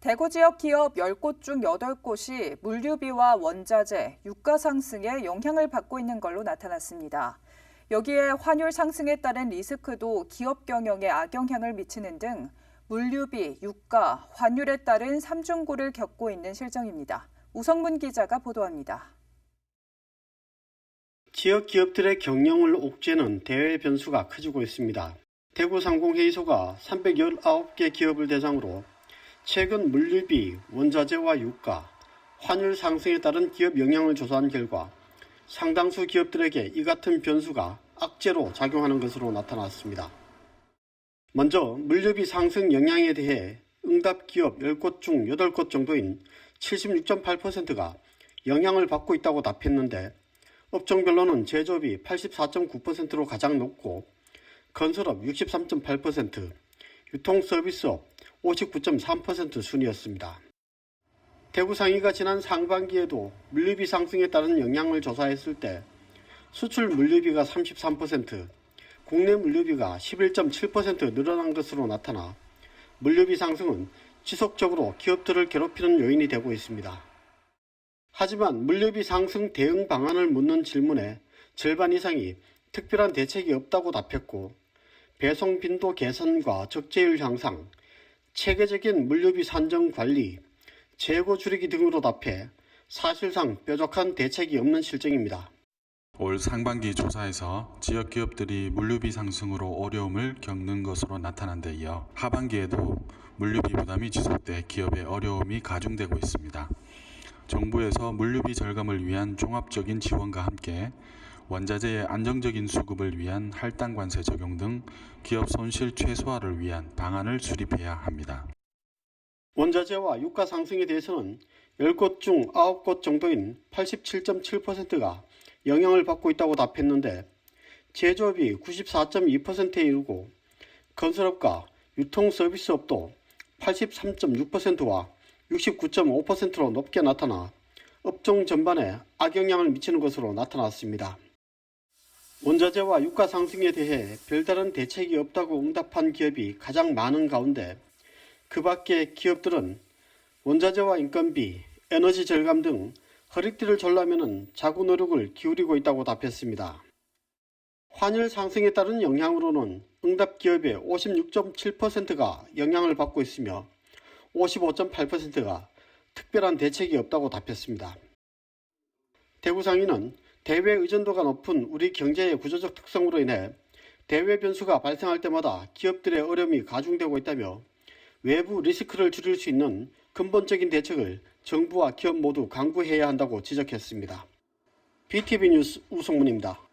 대구 지역 기업 10곳 중 8곳이 물류비와 원자재, 유가 상승에 영향을 받고 있는 걸로 나타났습니다. 여기에 환율 상승에 따른 리스크도 기업 경영에 악영향을 미치는 등 물류비, 유가, 환율에 따른 삼중고를 겪고 있는 실정입니다. 우성문 기자가 보도합니다. 지역 기업들의 경영을 옥죄는 대외 변수가 커지고 있습니다. 대구 상공회의소가 319개 기업을 대상으로 최근 물류비, 원자재와 유가, 환율 상승에 따른 기업 영향을 조사한 결과 상당수 기업들에게 이 같은 변수가 악재로 작용하는 것으로 나타났습니다. 먼저 물류비 상승 영향에 대해 응답 기업 10곳 중 8곳 정도인 76.8%가 영향을 받고 있다고 답했는데 업종별로는 제조업이 84.9%로 가장 높고 건설업 63.8%, 유통서비스업 59.3% 순이었습니다. 대구상의가 지난 상반기에도 물류비 상승에 따른 영향을 조사했을 때 수출 물류비가 33%, 국내 물류비가 11.7% 늘어난 것으로 나타나 물류비 상승은 지속적으로 기업들을 괴롭히는 요인이 되고 있습니다. 하지만 물류비 상승 대응 방안을 묻는 질문에 절반 이상이 특별한 대책이 없다고 답했고 배송 빈도 개선과 적재율 향상, 체계적인 물류비 산정 관리, 재고 줄이기 등으로 답해 사실상 뾰족한 대책이 없는 실정입니다. 올 상반기 조사에서 지역 기업들이 물류비 상승으로 어려움을 겪는 것으로 나타난 데 이어 하반기에도 물류비 부담이 지속돼 기업의 어려움이 가중되고 있습니다. 정부에서 물류비 절감을 위한 종합적인 지원과 함께 원자재의 안정적인 수급을 위한 할당 관세 적용 등 기업 손실 최소화를 위한 방안을 수립해야 합니다. 원자재와 유가 상승에 대해서는 10곳 중 9곳 정도인 87.7%가 영향을 받고 있다고 답했는데 제조업이 94.2%에 이르고 건설업과 유통 서비스업도 83.6%와 69.5%로 높게 나타나 업종 전반에 악영향을 미치는 것으로 나타났습니다. 원자재와 유가 상승에 대해 별다른 대책이 없다고 응답한 기업이 가장 많은 가운데 그 밖의 기업들은 원자재와 인건비, 에너지 절감 등 허리띠를 졸라매는 자구 노력을 기울이고 있다고 답했습니다. 환율 상승에 따른 영향으로는 응답 기업의 56.7%가 영향을 받고 있으며 55.8%가 특별한 대책이 없다고 답했습니다. 대구 상인은 대외 의존도가 높은 우리 경제의 구조적 특성으로 인해 대외 변수가 발생할 때마다 기업들의 어려움이 가중되고 있다며 외부 리스크를 줄일 수 있는 근본적인 대책을 정부와 기업 모두 강구해야 한다고 지적했습니다. BTV 뉴스 우성문입니다.